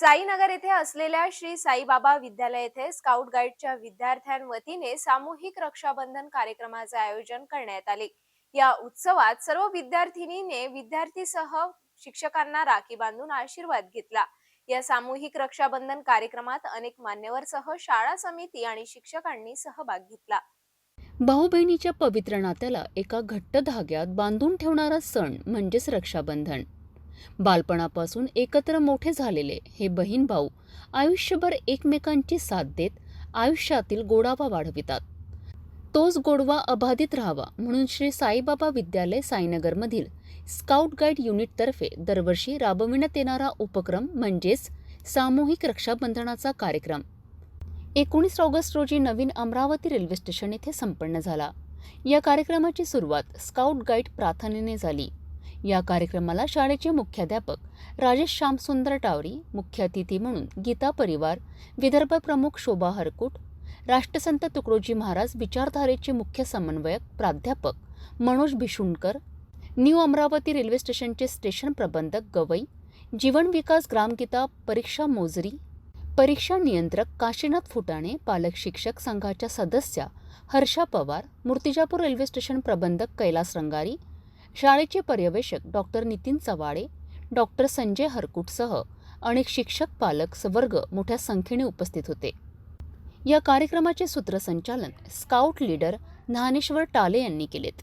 साईनगर येथे असलेल्या श्री साईबाबा विद्यालय येथे स्काउट गाईडच्या विद्यार्थ्यांवतीने सामूहिक रक्षाबंधन कार्यक्रमाचे आयोजन करण्यात आले. या उत्सवात सर्व विद्यार्थिनीने विद्यार्थीसह शिक्षकांना राखी बांधून आशीर्वाद घेतला. या सामूहिक रक्षाबंधन कार्यक्रमात अनेक मान्यवरसह शाळा समिती आणि शिक्षकांनी सहभाग घेतला. भाऊ बहिणीच्या पवित्र नात्याला एका घट्ट धाग्यात बांधून ठेवणारा सण म्हणजेच रक्षाबंधन. बालपणापासून एकत्र मोठे झालेले हे बहीण भाऊ आयुष्यभर एकमेकांची साथ देत आयुष्यातील गोडावा वाढवितात. तोच गोडवा अबाधित राहावा म्हणून श्री साईबाबा विद्यालय साईनगरमधील स्काउट गाईड युनिटतर्फे दरवर्षी राबविण्यात येणारा उपक्रम म्हणजेच सामूहिक रक्षाबंधनाचा कार्यक्रम. एकोणीस ऑगस्ट रोजी नवीन अमरावती रेल्वे स्टेशन येथे संपन्न झाला. या कार्यक्रमाची सुरुवात स्काउट गाईड प्रार्थनेने झाली. या कार्यक्रमाला शाळेचे मुख्याध्यापक राजेश श्यामसुंदर टावरी मुख्य अतिथी म्हणून गीता परिवार विदर्भ प्रमुख शोभा हरकुट राष्ट्रसंत तुकडोजी महाराज विचारधारेचे मुख्य समन्वयक प्राध्यापक मनोज भिशुणकर न्यू अमरावती रेल्वे स्टेशनचे स्टेशन प्रबंधक गवई जीवन विकास ग्रामगीता परीक्षा मोजरी परीक्षा नियंत्रक काशीनाथ फुटाणे पालक शिक्षक संघाच्या सदस्या हर्षा पवार मूर्तिजापूर रेल्वे स्टेशन प्रबंधक कैलास रंगारी शाळेचे पर्यवेक्षक डॉक्टर नितीन चवाडे डॉक्टर संजय हरकुटसह अनेक शिक्षक पालक वर्ग मोठ्या संख्येने उपस्थित होते. या कार्यक्रमाचे सूत्रसंचालन स्काउट लीडर ज्ञानेश्वर टाले यांनी केलेत.